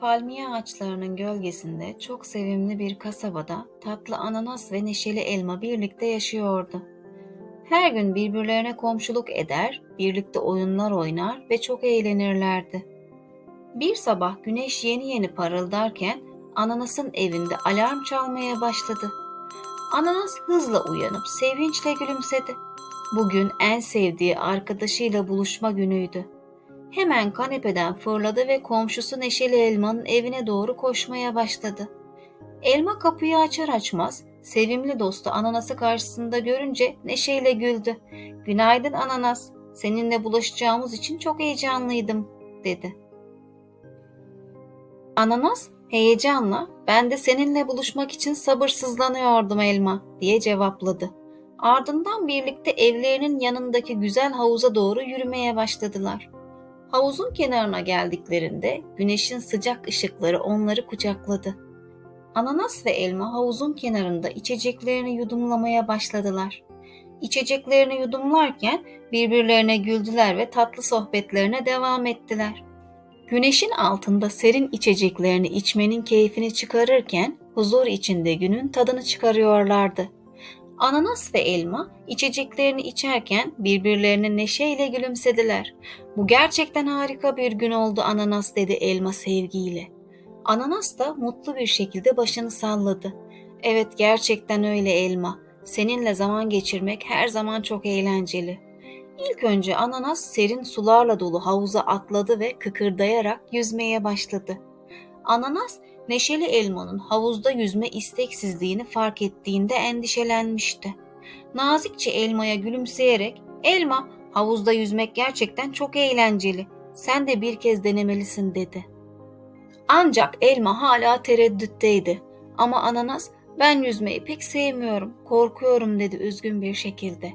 palmiye ağaçlarının gölgesinde çok sevimli bir kasabada tatlı ananas ve neşeli elma birlikte yaşıyordu. Her gün birbirlerine komşuluk eder, birlikte oyunlar oynar ve çok eğlenirlerdi. Bir sabah güneş yeni yeni parıldarken ananasın evinde alarm çalmaya başladı. Ananas hızla uyanıp sevinçle gülümsedi. Bugün en sevdiği arkadaşıyla buluşma günüydü. Hemen kanepeden fırladı ve komşusu Neşeli Elma'nın evine doğru koşmaya başladı. Elma kapıyı açar açmaz sevimli dostu Ananas'ı karşısında görünce neşeyle güldü. Günaydın Ananas, seninle bulaşacağımız için çok heyecanlıydım dedi. Ananas heyecanla ben de seninle buluşmak için sabırsızlanıyordum Elma diye cevapladı. Ardından birlikte evlerinin yanındaki güzel havuza doğru yürümeye başladılar. Havuzun kenarına geldiklerinde güneşin sıcak ışıkları onları kucakladı. Ananas ve elma havuzun kenarında içeceklerini yudumlamaya başladılar. İçeceklerini yudumlarken birbirlerine güldüler ve tatlı sohbetlerine devam ettiler. Güneşin altında serin içeceklerini içmenin keyfini çıkarırken huzur içinde günün tadını çıkarıyorlardı. Ananas ve elma içeceklerini içerken birbirlerine neşeyle gülümsediler. Bu gerçekten harika bir gün oldu ananas dedi elma sevgiyle. Ananas da mutlu bir şekilde başını salladı. Evet gerçekten öyle elma. Seninle zaman geçirmek her zaman çok eğlenceli. İlk önce ananas serin sularla dolu havuza atladı ve kıkırdayarak yüzmeye başladı. Ananas Neşeli Elma'nın havuzda yüzme isteksizliğini fark ettiğinde endişelenmişti. Nazikçe Elma'ya gülümseyerek "Elma, havuzda yüzmek gerçekten çok eğlenceli. Sen de bir kez denemelisin." dedi. Ancak Elma hala tereddütteydi. Ama Ananas "Ben yüzmeyi pek sevmiyorum, korkuyorum." dedi üzgün bir şekilde.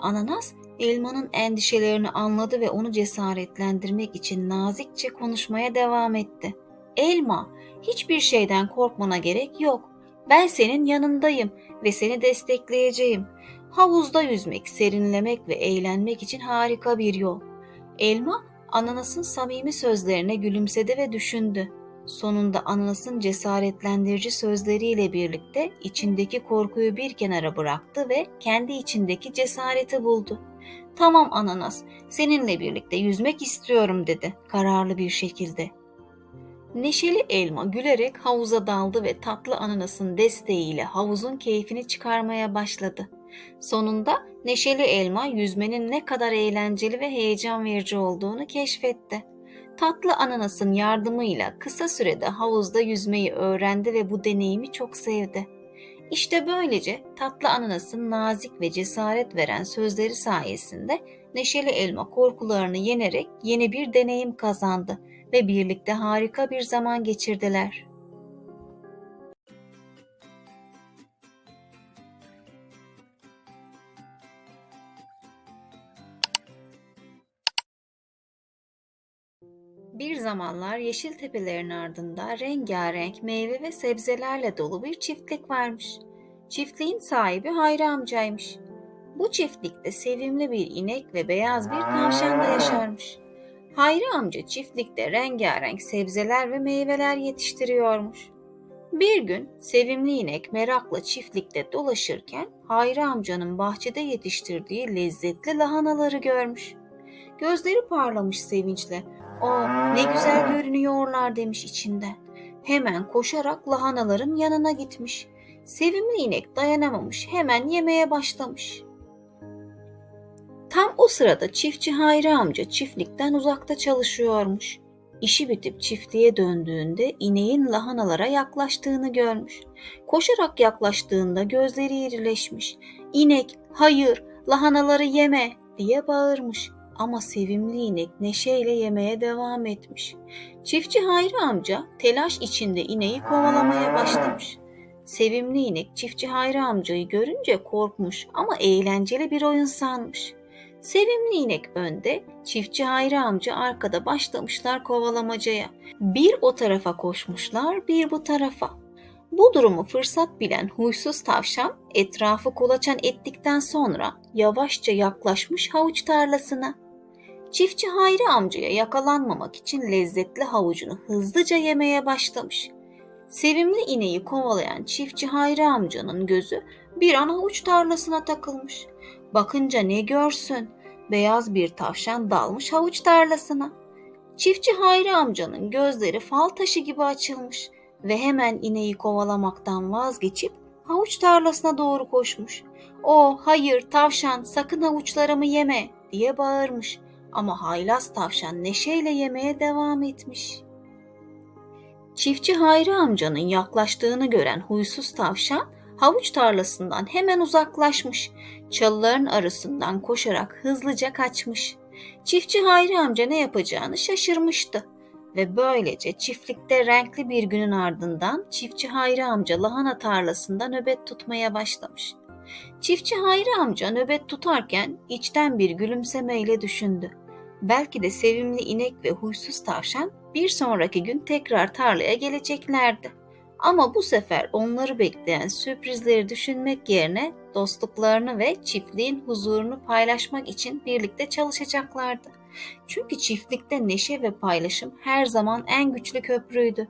Ananas Elma'nın endişelerini anladı ve onu cesaretlendirmek için nazikçe konuşmaya devam etti. Elma, hiçbir şeyden korkmana gerek yok. Ben senin yanındayım ve seni destekleyeceğim. Havuzda yüzmek, serinlemek ve eğlenmek için harika bir yol. Elma, ananasın samimi sözlerine gülümsedi ve düşündü. Sonunda ananasın cesaretlendirici sözleriyle birlikte içindeki korkuyu bir kenara bıraktı ve kendi içindeki cesareti buldu. Tamam ananas, seninle birlikte yüzmek istiyorum dedi kararlı bir şekilde. Neşeli elma gülerek havuza daldı ve tatlı ananasın desteğiyle havuzun keyfini çıkarmaya başladı. Sonunda Neşeli elma yüzmenin ne kadar eğlenceli ve heyecan verici olduğunu keşfetti. Tatlı ananasın yardımıyla kısa sürede havuzda yüzmeyi öğrendi ve bu deneyimi çok sevdi. İşte böylece tatlı ananasın nazik ve cesaret veren sözleri sayesinde Neşeli Elma korkularını yenerek yeni bir deneyim kazandı ve birlikte harika bir zaman geçirdiler. Bir zamanlar yeşil tepelerin ardında rengarenk meyve ve sebzelerle dolu bir çiftlik varmış. Çiftliğin sahibi Hayri amcaymış. Bu çiftlikte sevimli bir inek ve beyaz bir tavşan da yaşarmış. Hayri amca çiftlikte rengarenk sebzeler ve meyveler yetiştiriyormuş. Bir gün sevimli inek merakla çiftlikte dolaşırken Hayri amcanın bahçede yetiştirdiği lezzetli lahanaları görmüş. Gözleri parlamış sevinçle. "O ne güzel görünüyorlar." demiş içinden. Hemen koşarak lahanaların yanına gitmiş. Sevimli inek dayanamamış, hemen yemeye başlamış. O sırada çiftçi Hayri amca çiftlikten uzakta çalışıyormuş. İşi bitip çiftliğe döndüğünde ineğin lahanalara yaklaştığını görmüş. Koşarak yaklaştığında gözleri irileşmiş. İnek, hayır, lahanaları yeme diye bağırmış. Ama sevimli inek neşeyle yemeye devam etmiş. Çiftçi Hayri amca telaş içinde ineği kovalamaya başlamış. Sevimli inek çiftçi Hayri amcayı görünce korkmuş ama eğlenceli bir oyun sanmış. Sevimli inek önde, çiftçi Hayri amca arkada başlamışlar kovalamacaya. Bir o tarafa koşmuşlar, bir bu tarafa. Bu durumu fırsat bilen huysuz tavşan etrafı kolaçan ettikten sonra yavaşça yaklaşmış havuç tarlasına. Çiftçi Hayri amcaya yakalanmamak için lezzetli havucunu hızlıca yemeye başlamış. Sevimli ineği kovalayan çiftçi Hayri amcanın gözü bir an havuç tarlasına takılmış. Bakınca ne görsün? Beyaz bir tavşan dalmış havuç tarlasına. Çiftçi Hayri amcanın gözleri fal taşı gibi açılmış ve hemen ineği kovalamaktan vazgeçip havuç tarlasına doğru koşmuş. O hayır tavşan sakın havuçlarımı yeme diye bağırmış ama haylaz tavşan neşeyle yemeye devam etmiş. Çiftçi Hayri amcanın yaklaştığını gören huysuz tavşan havuç tarlasından hemen uzaklaşmış. Çalıların arasından koşarak hızlıca kaçmış. Çiftçi Hayri amca ne yapacağını şaşırmıştı ve böylece çiftlikte renkli bir günün ardından çiftçi Hayri amca lahana tarlasında nöbet tutmaya başlamış. Çiftçi Hayri amca nöbet tutarken içten bir gülümsemeyle düşündü. Belki de sevimli inek ve huysuz tavşan bir sonraki gün tekrar tarlaya geleceklerdi. Ama bu sefer onları bekleyen sürprizleri düşünmek yerine dostluklarını ve çiftliğin huzurunu paylaşmak için birlikte çalışacaklardı. Çünkü çiftlikte neşe ve paylaşım her zaman en güçlü köprüydü.